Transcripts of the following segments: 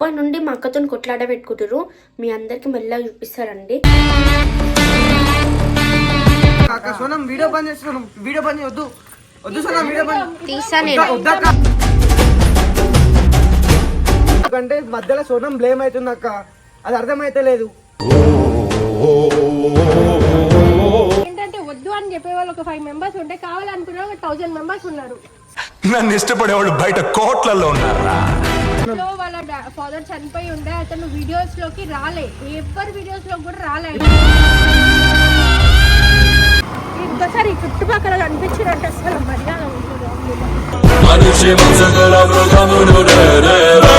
అప్పటి నుండి మా అక్కతో కొట్లాడ పెట్టుకుంటారు మీ అందరికి మెల్లగా చూపిస్తారండి. అక్క సోనం వీడియో బంద్ చేస్తున్నాం వీడియో బంద్ వద్దు సోనం వీడియో బంద్ తీసా ఎందుకంటే మధ్యలో సోనం బ్లేమ్ అవుతుంది అక్క. అది అర్థమైతే లేదు. ఏంటంటే వద్దు అని చెప్పే వాళ్ళు ఒక ఫైవ్ మెంబర్స్ ఉంటే కావాలనుకున్న ఒక థౌజండ్ మెంబర్స్ ఉన్నారు. నన్ను ఇష్టపడేవాళ్ళు బయట కోట్లలో ఉన్నారా? సో వాళ్ళ ఫాదర్ చనిపోయి ఉండే అతను వీడియోస్లోకి రాలే ఎవరి వీడియోస్లో కూడా రాలే ఇంకోసారి ఈ చుట్టుపక్కల కనిపించినట్టు అసలు మర్యాద ఉంటుంది మనిషి మనసుగల మృగమును నేరేరా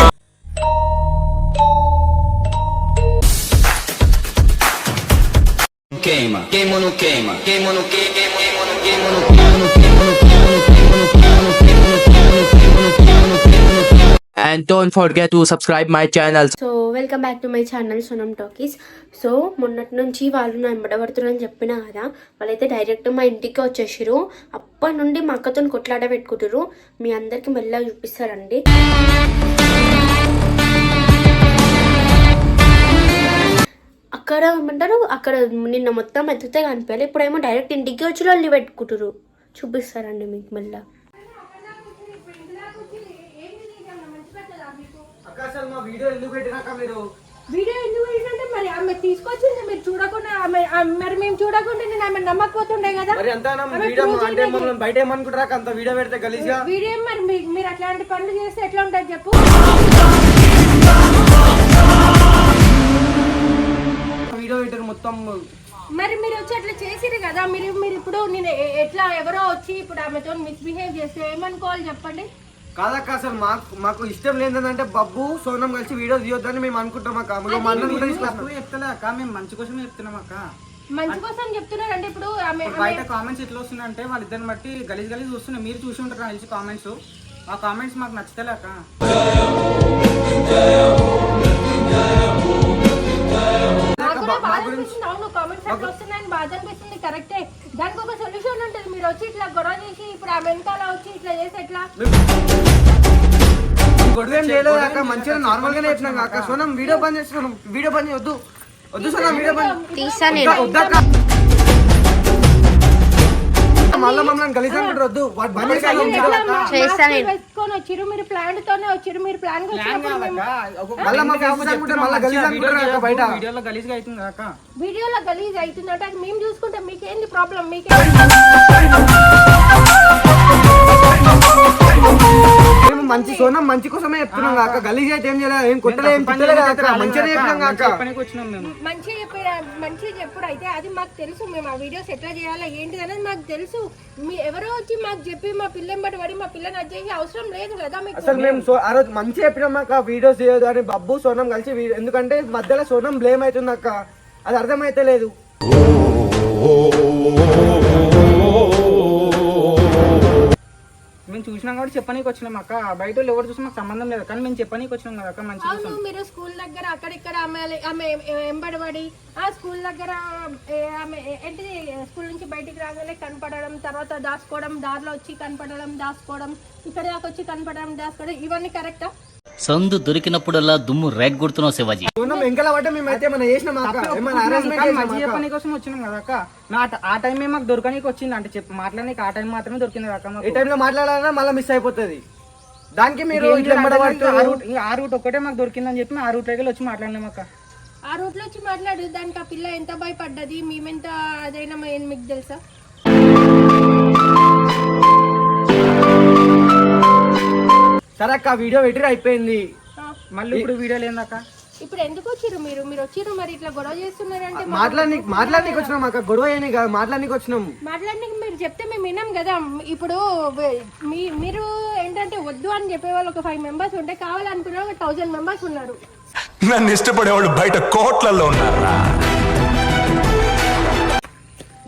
Queima, queima não queima? Queima não queima? Queima não queima? Queima não queima? Queima não queima? Queima não queima? Queima não queima? Queima não queima? And don't forget to subscribe my channel so welcome back to my channel Sonam talkies so మొన్నటి నుంచి వాళ్ళు నా ఎంబడబడుతున్నారని చెప్పినా కదా వాళ్ళైతే direct మా ఇంటికి వచ్చేసారు అప్పటి నుండి మా అక్కతో కొట్లాడ పెట్టుకుంటారు మీ అందరికి మెల్లగా చూపిస్తారండి. అక్కడ ఏమంటారు? అక్కడ నిన్న మొత్తం ఎత్తుతే కనిపించాలి. ఇప్పుడేమో డైరెక్ట్ ఇంటికి వచ్చి వాళ్ళు పెట్టుకుంటారు చూపిస్తారండి మీకు మళ్ళీ అక్క అసలు మా వీడియో ఎందుకు పెట్టినాక మీరు? వీడియో ఎందుకు ఏంటంటే మరి ఆమె తీసుకొచ్చింది మీరు చూడకుండా ఆమె ఆమె- మరి మేము చూడకుండా నేను ఆమె నమ్మకపోతుండే కదా. మరి ఆమె వీడియో అంటే చేయలేదు. మమ్మల్ని బయట ఏమనుకుంటారా? అంత వీడియో పెడితే గలీజ్గా? వీడియో మరి మీ- మీరు అట్లాంటి పనులు చేస్తే ఎట్లా ఉంటుంది చెప్పు. వీడియో పెట్టారు మొత్తం. మరి మీరు వచ్చి అట్లా చేసిరు కదా మీరు మీరు ఇప్పుడు నేను ఎ- ఎట్లా ఎవరో వచ్చి ఇప్పుడు ఆమెతో మిస్బిహేవ్ చేస్తే ఏమనుకోవాలి చెప్పండి? కాదక్క అసలు మాకు మాకు ఇష్టం లేదంటే బబ్బు సోనం కలిసి వీడియో తీయొద్దని మేము అనుకుంటాం అక్క. కూడా. చెప్తలే అక్క మేము మంచి కోసమే చెప్తున్నాం అక్క. మంచి కోసం ఇప్పుడు ఆమె ఇప్పుడు బయట కామెంట్స్ ఎట్లా వస్తున్నాయంటే వాళ్ళిద్దరిని బట్టి గలీజ్ గలీజ్ వస్తున్నాయి మీరు చూసి ఉంటారు నాకు తెలిసి కామెంట్స్ ఆ కామెంట్స్ మాకు నచ్చుతలే అక్క. బాధ అనిపిస్తుంది. కరెక్టే సొల్యూషన్ ఉంటుంది. మీరు వచ్చి ఇట్లా గొడవ చేసి ఇప్పుడు ఆ వెనకాల వచ్చి ఇట్లా చేసి ఎట్లా? గొడవ ఏం చేయలేదు అక్క మంచిగా నార్మల్ గానే చెప్పినాం అక్క. సోనం వీడియో బంద్ చేస్తున్నాం. వీడియో బంద్ చేయొద్దు వద్దు సోనం వీడియో బంద్. తీసా వద్దా- వద్దక్క మళ్ళీ మమ్మల్ని గలీజ్ అనుకుంటారు మీరు. వేసుకొని వచ్చిరు ప్లాన్ తోనే వచ్చిరు మీరు ప్లాన్ మళ్ళా మా ఫ్రెండ్స్ అనుకుంటే మళ్ళా గలీజ్ అనుకుంటారు అక్క బయట. వీడియోలో గలీజ్గా అవుతుంది అక్క? వీడియోలో గలీజ్ అవుతుందంటే అది మేము చూసుకుంటాం మీకేంది ప్రాబ్లం మీకే మేము మంచి సోనం మంచి కోసమే చెప్తున్నాం అక్క గలీజ్ అయితే ఏం చేయలేదు ఏం కొట్టలే ఏం తిట్టలేదు అక్క మంచిగానే చెప్పినాం అక్క పనికి వచ్చినాం మేము మంచిగా చెప్పే మంచిగా చెప్పుడు అయితే అది మాకు తెలుసు మేము ఆ వీడియోస్ ఎట్లా చేయాలి ఏంటిది అనేది మాకు తెలుసు మీ ఎవరో వచ్చి మాకు చెప్పి మా పిల్లని బట్టి పడి మా పిల్లని అది చేసే అవసరం లేదు కదా మీకు అసలు మేము సో ఆ రోజు మంచి చెప్పినాం అక్క వీడియోస్ చేయదు అని బబ్బు సోనం కలిసి వీ- ఎందుకంటే మధ్యలో సోనం బ్లేమ్ అవుతుంది అక్క అది అర్థమైతే లేదు మేము చూసినాం కాబట్టి చెప్పనీకి వచ్చినాం అక్క. బయట వాళ్ళు ఎవరు చూసి మాకు సంబంధం లేదు. కానీ మేము చెప్పనీకి వచ్చినాం కదా అక్క మంచి అవును మీరు స్కూల్ దగ్గర అక్కడిక్కడ ఆమె ఆమె ఎంబడబడి ఆ స్కూల్ దగ్గర ఆమె ఏంటిది స్కూల్ నుంచి బయటికి రాగానే కనపడడం తర్వాత దాచుకోవడం దారిలో వచ్చి కనపడడం దాచుకోవడం ఇక్కడ దాకా వచ్చి కనపడడం దాచుకోవడం ఇవన్నీ కరెక్టా? సందు దొరికినప్పుడల్లా దుమ్ము రేగ్గొడుతున్నావు శివాజీ. ఆ టైమే మాకు దొరకనీకి వచ్చింది అంటే చెప్పి. మాట్లాడనీకి ఆ టైం మాత్రమే దొరికింది కదా అక్క మాకు. ఏ టైంలో మాట్లాడాలన్నా మళ్ళీ మిస్ అయిపోతుంది. దానికి మీరు ఆ రూట్ ఆ రూట్ ఒకటే మాకు దొరికిందని చెప్పి ఆ రూట్ దగ్గర వచ్చి మాట్లాడినాం అక్క. ఆ రూట్లో వచ్చి మాట్లాడు. దానికి ఆ పిల్ల ఎంత భయపడ్డది? మేమెంత అదైనా మీకు తెలుసా? సరే అక్క వీడియో పెట్టి అయిపోయింది. మళ్ళీ ఇప్పుడు వీడియోలు ఏందక్క ఇప్పుడు ఎందుకు వచ్చిర్రు మీరు? మీరు వచ్చిర్రు మరి ఇట్లా గొడవ చేస్తున్నారంటే మాట్లాడి మాట్లాడనీకి వచ్చినాం అక్క గొడవ ఏని కాదు మాట్లాడనీకి వచ్చినాం. మాట్లాడడానికి మీరు చెప్తే మేము విన్నాం కదా. ఇప్పుడు మీ మీరు ఏంటంటే వద్దు అని చెప్పే వాళ్ళు ఒక ఫైవ్ మెంబర్స్ ఉంటే కావాలనుకున్న ఒక థౌజండ్ మెంబర్స్ ఉన్నారు. నన్ను ఇష్టపడేవాళ్ళు బయట కోట్లలో ఉన్నారా?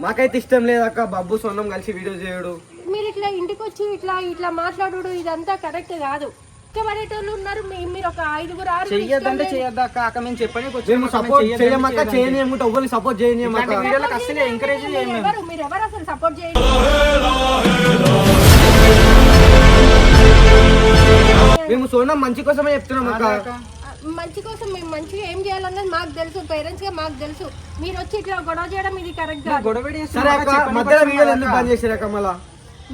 మాకైతే ఇష్టం లేదు అక్క బబ్బు సొన్నం కలిసి వీడియో చేయడు. మీరు ఇట్లా ఇంటికి వచ్చి ఇట్లా ఇట్లా మాట్లాడు ఇదంతా కరెక్ట్ కాదు. ఇష్టపడేటోళ్ళు ఉన్నారు మీ- మీరు ఒక ఐదుగురు ఆరు చెయ్యొద్దంటే చెయ్యొద్దా అక్క అక్క మేము సపోర్ట్ చేయమక్క వీడియోలకు ఎంకరేజ్ మీరు చేయము. ఎవరు మీరు ఎవరు అసలు సపోర్ట్ చేయండి మేము సోనం మంచి కోసమే చెప్తున్నాం అక్క. మంచి కోసం మేము మంచిగా ఏం చేయాలన్నది మాకు తెలుసు పేరెంట్స్గా మాకు తెలుసు. మీరు వచ్చి ఇట్లా గొడవ చేయడం ఇది కరెక్ట్ కాదు. గొడవ సరే అక్క మధ్యలో వీడియోలు ఎందుకు బంద్ చేసారు అక్క మళ్ళా?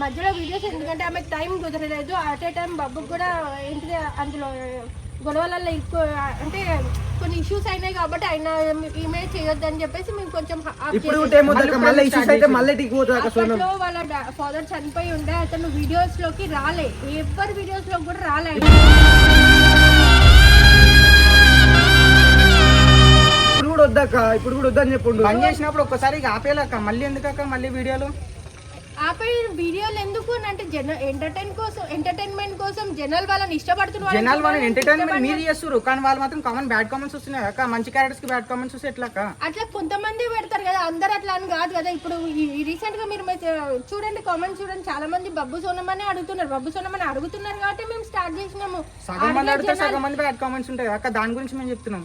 మధ్యలో వీడియోస్ ఎందుకంటే ఆమెకు టైం కుదరలేదు. అట్ ఏ టైం బాబుకి కూడా ఏంటిది అందులో గొడవలలో ఎక్కువ అంటే కొన్ని ఇష్యూస్ అయినాయి కాబట్టి ఆయన ఈమె చేయొద్దు అని చెప్పేసి మేము కొంచెం అప్పట్లో వాళ్ళ ఫాదర్ చనిపోయి ఉండే అతను వీడియోస్లోకి రాలే. ఎవరి వీడియోస్లో కూడా రాలే ఇప్పుడు కూడా వద్దక్క ఇప్పుడు కూడా వద్దని చెప్పుండు. బంద్ చేసినప్పుడు ఒక్కసారి ఆపేయాలక్క మళ్ళీ ఎందుకక్క మళ్ళీ వీడియోలు? ఆపై వీడియోలు ఎందుకు అని అంటే జన ఎంటర్టైన్ కోసం ఎంటర్టైన్మెంట్ కోసం జనాలు వాళ్ళని ఇష్టపడుతున్నారు జనాలు వాళ్ళని ఎంటర్టైన్మెంట్ మీరు చేస్తారు కానీ వాళ్ళు మాత్రం కామన్ బ్యాడ్ కామెంట్స్ వస్తున్నాయి అక్క. మంచి క్యారెక్టర్స్కి బ్యాడ్ కామెంట్స్ వస్తే ఎట్లా అట్లా కొంతమంది పెడతారు కదా అందరు అట్లా అని కాదు కదా. ఇప్పుడు రీసెంట్గా మీరు చూడండి కామెంట్స్ చూడండి. చాలా మంది బబ్బు సోనమని అడుగుతున్నారు. బబ్బు సోనమని అడుగుతున్నారు కాబట్టి మేము స్టార్ట్ చేసినాము. సగం మంది అడిగే అడిగితే జనాలు- సగం మంది బ్యాడ్ కామెంట్స్ ఉంటాయి. అక్క దాని గురించి మేము చెప్తున్నాం.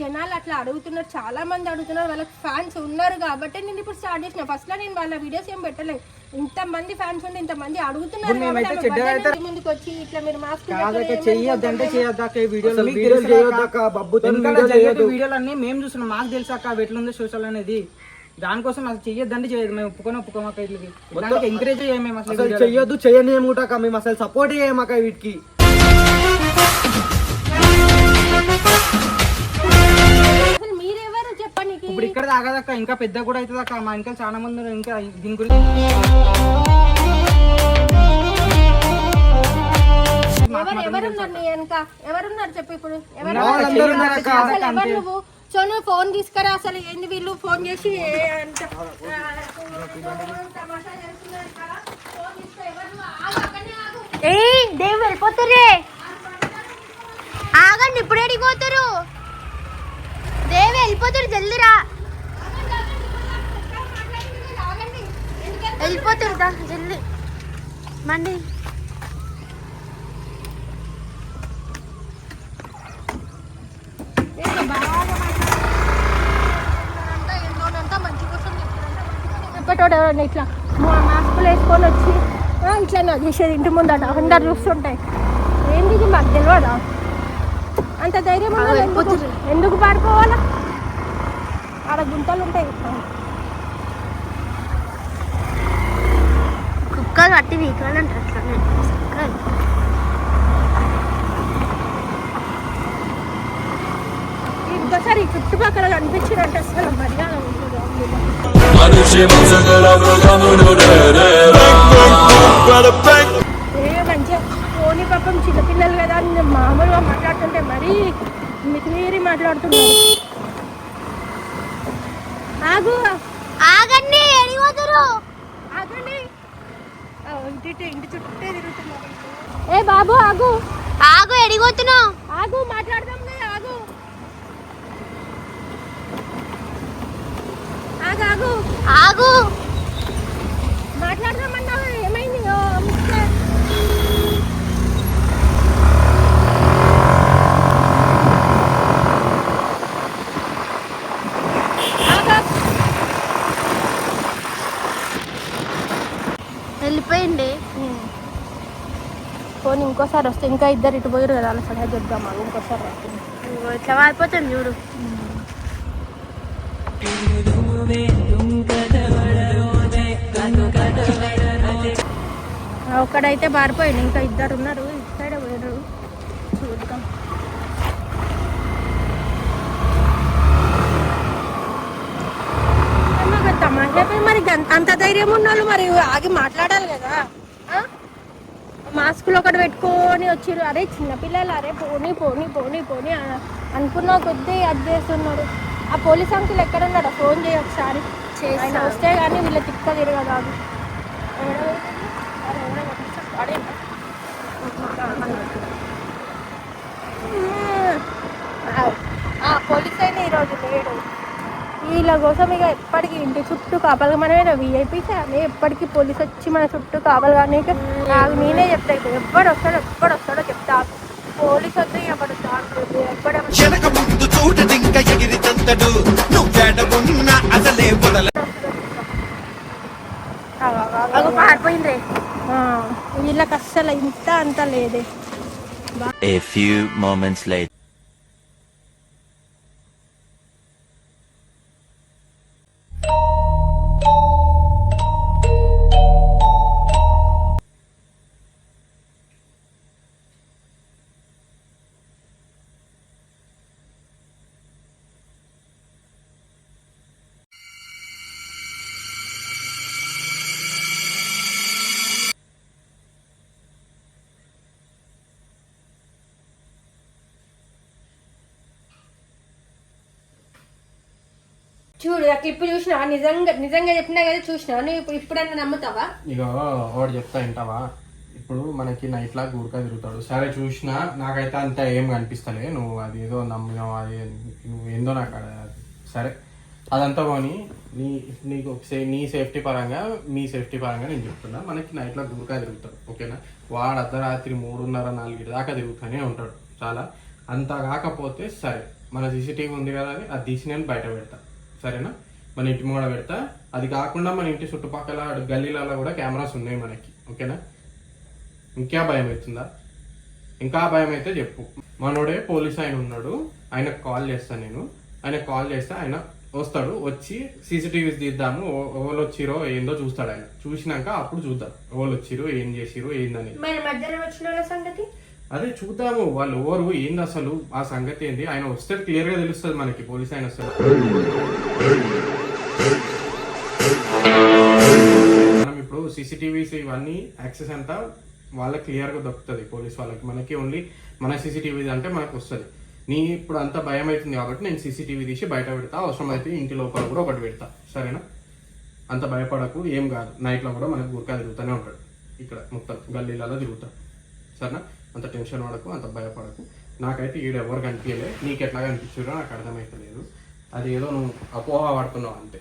జనాలు అట్లా అడుగుతున్నారు చాలా మంది అడుగుతున్నారు వాళ్ళకి ఫ్యాన్స్ ఉన్నారు కాబట్టి నేను ఇప్పుడు స్టార్ట్ చేసిన. ఫస్ట్లో నేను వాళ్ళ వీడియోస్ ఏం పెట్టలేదు ఇంత మంది ఫ్యాన్స్ ఉండి ఇంత మంది అడుగుతున్నారు కాబట్టి ముందుకు వచ్చి ఇట్లా మీరు మాస్క్ కాదక్క చెయ్యొద్దంటే చేయొద్దాక ఈ వీడియోలు మీకు వీడియోలు అన్ని మేము చూస్తున్నాం మాకు తెలుసు అక్క అవి ఎట్లుందో సోషల్ అనేది. దానికోసం అసలు చెయ్యొద్దంటే చేయదు మేము ఒప్పుకొని ఒప్పుకోమాక ఇట్లకి దానికి ఎంకరేజ్ చేయం మేము అసలు. చెయ్యొద్దు చెయ్యని ఏముంటాక మేము అసలు సపోర్ట్ చేయమాక వీటికి. ఇప్పుడు ఇక్కడ తాగదక్క ఇంకా పెద్ద కూడా అవుతుంది అక్క మా ఇంకా చాలా మంది ఉన్నారు. ఇంకా దీని గురించి ఎవరు ఎవరున్నారు నీ వెనక? ఎవరున్నారు చెప్పు ఇప్పుడు? ఎవరు నువ్వు సో నువ్వు? ఫోన్ తీసుకురా. అసలు ఏంది వీళ్ళు ఫోన్ చేసి? ఏ అంట, ఆ, తమాషా చేస్తున్నారు కదా. వెళ్ళిపోతారు జల్దీ. రా ఆగండి. ఎందుకంటే వెళ్ళిపోతారు దా జల్దీ మండి ఇట్లా మా మాస్కులు వేసుకొని వచ్చి "ఆ, ఇట్లా చేసేది ఇంటి ముందట. అందరు చూస్తుంటాయి ఇది మాకు తెలియదా అంత ధైర్యం ఎందుకు పారిపోవాలా? ఆడ గుంతలు ఉంటాయి. కుక్కలు కట్టి కుక్కలు. ఇంకోసారి ఈ చుట్టుపక్కల కనిపించినట్టు అసలు మర్యాద మంచిగా పోనీ పాపం చిన్నపిల్లలు కదా మామూలుగా మాట్లాడుతుంటే మరీ మితిమీరి మాట్లాడుతున్నారు. ఆగు. ఆగండి ఎడిపోతారు ఆగండి. ఇంటి చుట్టే తిరుగుతున్నారు. ఏ బాబు ఆగు. ఆగు ఎడిపోతున్నావు ఆగు మాట్లాడదాం కదా, ఆగు ఆగు ఆగు ఆగు మాట్లాడదామన్నావు ఏమైంది ఓ, మిస్టర్. ఆగు. వెళ్ళిపోయింది పోనీ ఇంకోసారి వస్తే ఇంకా ఇద్దరు ఇటు పోయారు కదా అలా సలహా చెప్దామా ఇంకోసారి ఇట్లా వారిపోతాను చూడు. ఒకడైతే ఒక్కడైతే పారిపోయాడు ఇంకా ఇద్దరు ఉన్నారు ఇటు సైడ్ పోయారు చూద్దాం. మరి అంత ధైర్యం ఉన్న వాళ్ళు మరి ఆగి మాట్లాడాలి కదా. మాస్కులు ఒకటి పెట్టుకొని వచ్చిర్రు. అరే చిన్నపిల్లలు అరే పోనీ పోనీ పోనీ పోనీ అనుకున్న కొద్దీ అది చేస్తున్నారు. ఆ పోలీస్ అంకుల్ ఎక్కడ ఉన్నాడు ఫోన్ చేయి ఒకసారి. ఆయన వస్తే కానీ వీళ్ళ తిక్క తిరగదు అది? ఆ, పోలీస్ అయినా ఈరోజు లేడు. వీళ్ళ కోసం ఇక ఎప్పటికీ ఇంటి చుట్టూ కాపలు మనమే విఐపీస్. అదే ఎప్పటికీ పోలీస్ వచ్చి మన చుట్టూ కాపలు కానీ ఇక నాకు నేనే చెప్తా ఇక ఎప్పుడు వస్తాడో ఎప్పుడు వస్తాడో చెప్తా పోలీస్ వద్దు ఎప్పుడు పారిపోయిండ్రే వీళ్ళకి అస్సలు ఇంత అంత లేదే. A few moments later. చూడు ఆ క్లిప్ చూసినా నిజంగా నిజంగా చెప్పినా కదా చూసినా నువ్వు ఇప్పుడు ఇప్పుడన్నా నమ్ముతావా? ఇక వాడు చెప్తా వింటావా? ఇప్పుడు మనకి నైట్ లా గురక తిరుగుతాడు. సరే చూసినా నాకైతే అంత ఏం కనిపిస్తలే. నువ్వు అది ఏదో నమ్మినావు అది నువ్వు ఏందో నాకు సరే. అదంతా పోని నీ నీకు నీ సేఫ్టీ పరంగా మీ సేఫ్టీ పరంగా నేను చెప్తున్నా. మనకి నైట్లో తిరుగుతాడు ఓకేనా? వాడు అర్ధరాత్రి మూడున్నర నాలుగు దాకా తిరుగుతూనే ఉంటాడు చాలా. అంత కాకపోతే సరే. మన సీసీటీవీ ఉంది కదా అని అది తీసి నేను బయట పెడతా. సరేనా? మన ఇంటి ముంగడ పెడతా. అది కాకుండా మన ఇంటి చుట్టుపక్కల గల్లీలలో కూడా కెమెరాస్ ఉన్నాయి మనకి. ఓకేనా? ఇంకా భయం అవుతుందా? ఇంకా భయం అయితే చెప్పు. మనోడే పోలీస్ ఆయన ఉన్నాడు. ఆయనకు కాల్ చేస్తాను నేను. ఆయనకు కాల్ చేస్తే ఆయన వస్తాడు. వచ్చి సీసీటీవీస్ తీద్దాము. ఎవరు వచ్చిరో ఏందో చూస్తాడు ఆయన. చూసినాక అప్పుడు చూద్దాం. ఎవరు వచ్చిరో ఏం చేసిరో ఏందని. మధ్యాహ్నం వచ్చిన సంగతి? అదే చూద్దాము వాళ్ళు ఓరు ఏంది అసలు? ఆ సంగతి ఏంది? ఆయన వస్తే క్లియర్గా తెలుస్తుంది మనకి పోలీస్ ఆయన వస్తాడు మనం ఇప్పుడు సీసీటీవీస్ ఇవన్నీ యాక్సెస్ అంతా వాళ్ళకి క్లియర్గా దొరుకుతుంది పోలీస్ వాళ్ళకి. మనకి ఓన్లీ మన సీసీటీవీ అంటే మనకు వస్తుంది. నీ ఇప్పుడు అంత భయం అవుతుంది కాబట్టి నేను సీసీటీవీ తీసి బయట పెడతా అవసరం అయితే ఇంటి లోపల కూడా ఒకటి పెడతా. సరేనా? అంత భయపడకు ఏం కాదు. నైట్లో కూడా మనకు గురకా తిరుగుతూనే ఉంటాడు. ఇక్కడ మొత్తం గల్లీలలో తిరుగుతాడు సరేనా? అంత టెన్షన్ పడకు అంత భయపడకు. నాకైతే ఈడు ఎవరు కనిపించలే నీకు ఎట్లా కనిపించారో నాకు అర్థమవుతలేదు అది ఏదో నువ్వు అపోహ పడుతున్నావు అంతే.